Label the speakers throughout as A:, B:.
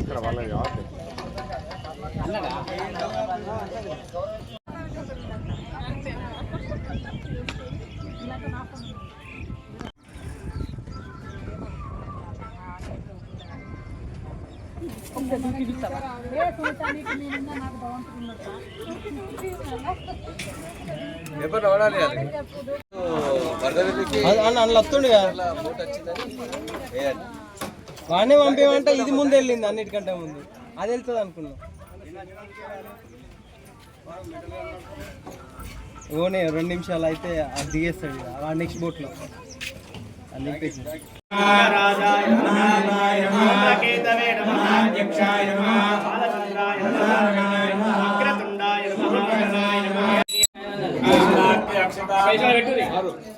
A: ఇక్కడ వాళ్ళ office.
B: Paper అది.
C: అన్న అందులో వస్తుండే వాడిని పంపేమంటే ఇది ముందు వెళ్ళింది అన్నిటికంటే ముందు. అది వెళ్తుంది అనుకున్నాం. ఓనే రెండు నిమిషాలు అయితే అది దిగేస్తాడు ఆ నెక్స్ట్ బోట్లో అది నింపేసి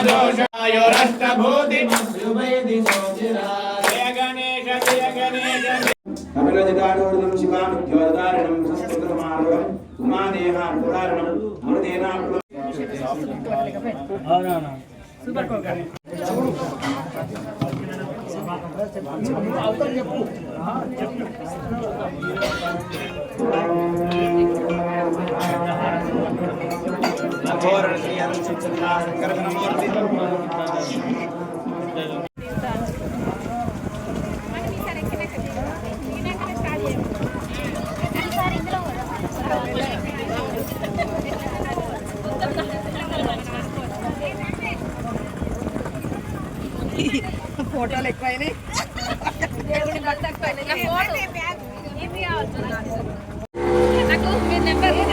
D: మాయోరష్టభూతి జయ గణేశ జయ గణేశ
E: ఫోటోలు ఎక్కువైనాయి
F: నాకు మీ నెంబర్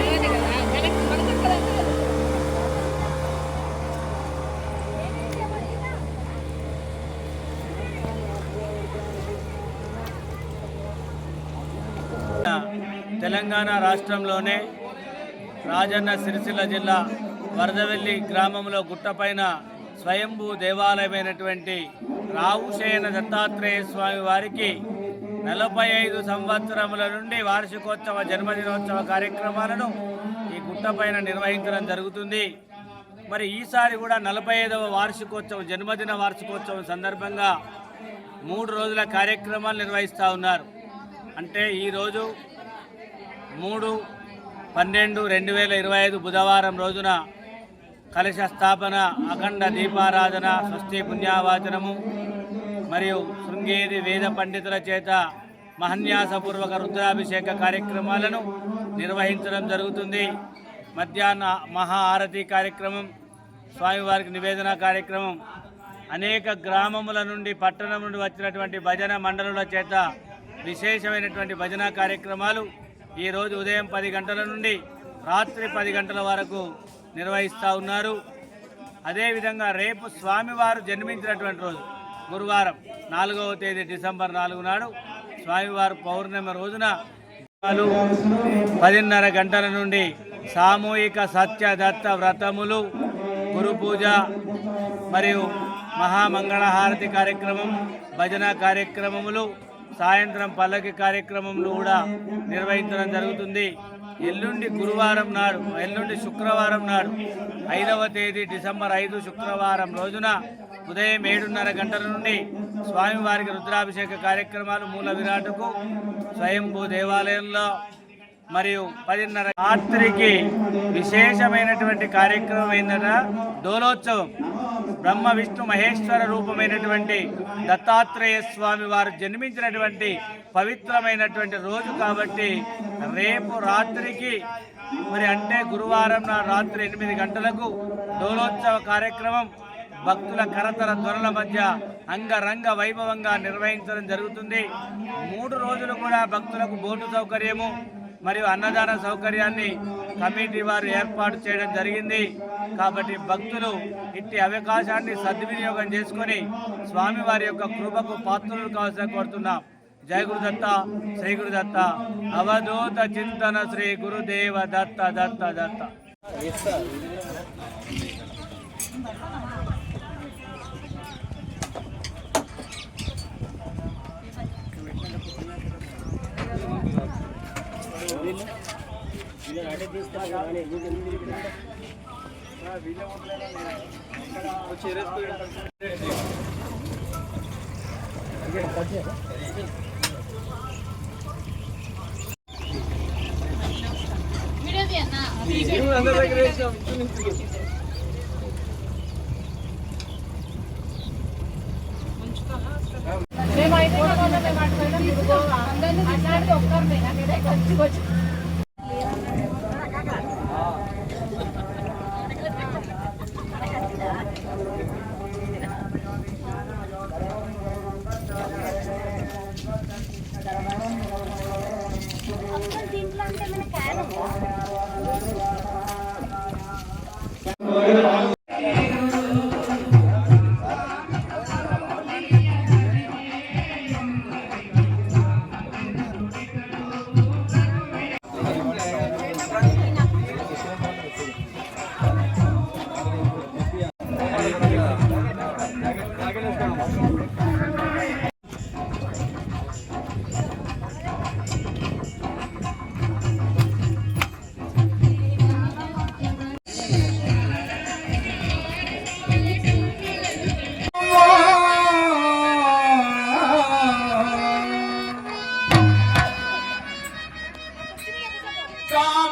D: తెలంగాణ రాష్ట్రంలోనే రాజన్న సిరిసిల్ల జిల్లా వరదవెల్లి గ్రామంలో గుట్టపైన స్వయంభూ దేవాలయమైనటువంటి రావుశయన దత్తాత్రేయ స్వామి వారికి నలభై ఐదు సంవత్సరముల నుండి వార్షికోత్సవ జన్మదినోత్సవ కార్యక్రమాలను ఈ గుట్టపైన నిర్వహించడం జరుగుతుంది. మరి ఈసారి కూడా నలభై ఐదవ వార్షికోత్సవం జన్మదిన వార్షికోత్సవం సందర్భంగా మూడు రోజుల కార్యక్రమాలు నిర్వహిస్తూ ఉన్నారు. అంటే ఈరోజు మూడు పన్నెండు రెండు వేల ఇరవై ఐదు బుధవారం రోజున కలశ స్థాపన అఖండ దీపారాధన స్వస్తి పుణ్యావాచనము మరియు శృంగేరి వేద పండితుల చేత మహన్యాసపూర్వక రుద్రాభిషేక కార్యక్రమాలను నిర్వహించడం జరుగుతుంది. మధ్యాహ్న మహా ఆరతి కార్యక్రమం స్వామివారికి నివేదన కార్యక్రమం అనేక గ్రామముల నుండి పట్టణం నుండి వచ్చినటువంటి భజన మండలుల చేత విశేషమైనటువంటి భజన కార్యక్రమాలు ఈరోజు ఉదయం పది గంటల నుండి రాత్రి పది గంటల వరకు నిర్వహిస్తూ ఉన్నారు. అదేవిధంగా రేపు స్వామివారు జన్మించినటువంటి రోజు గురువారం నాలుగవ తేదీ డిసెంబర్ నాలుగు నాడు స్వామివారు పౌర్ణమి రోజున పదిన్నర గంటల నుండి సామూహిక సత్యదత్త వ్రతములు గురు పూజ మరియు మహామంగళహారతి కార్యక్రమం భజన కార్యక్రమములు సాయంత్రం పల్లకి కార్యక్రమంలో కూడా నిర్వహించడం జరుగుతుంది. ఎల్లుండి గురువారం నాడు ఎల్లుండి శుక్రవారం నాడు ఐదవ తేదీ డిసెంబర్ ఐదు శుక్రవారం రోజున ఉదయం ఏడున్నర గంటల నుండి స్వామివారికి రుద్రాభిషేక కార్యక్రమాలు మూల విరాటుకు స్వయంభూ దేవాలయంలో మరియు పదిన్నర రాత్రికి విశేషమైనటువంటి కార్యక్రమం ఏంటంట దోలోత్సవం బ్రహ్మ విష్ణు మహేశ్వర రూపమైనటువంటి దత్తాత్రేయ స్వామి వారు జన్మించినటువంటి పవిత్రమైనటువంటి రోజు కాబట్టి రేపు రాత్రికి మరి అంటే గురువారం రాత్రి ఎనిమిది గంటలకు డోలోత్సవ కార్యక్రమం భక్తుల కరతర ధ్వరల మధ్య అంగరంగ వైభవంగా నిర్వహించడం జరుగుతుంది. మూడు రోజులు కూడా భక్తులకు బోటు సౌకర్యము. మరియు అన్నదాన సౌకర్యాన్ని కమిటీ వారు ఏర్పాటు చేయడం జరిగింది. కాబట్టి భక్తులు ఇట్టి అవకాశాన్ని సద్వినియోగం చేసుకొని స్వామివారి యొక్క కృపకు పాత్రలు కావాల్సిన కోరుతున్నాం. జయ గురుదత్త శ్రీ గురుదత్త. అవధూత చింతన శ్రీ గురుదేవ దత్త దత్త దత్త.
C: మేము అయిపోయినా మేము అట్లా తిరుగు అందరినీ మాట్లాడితే ఒక్కరినైనా మీరే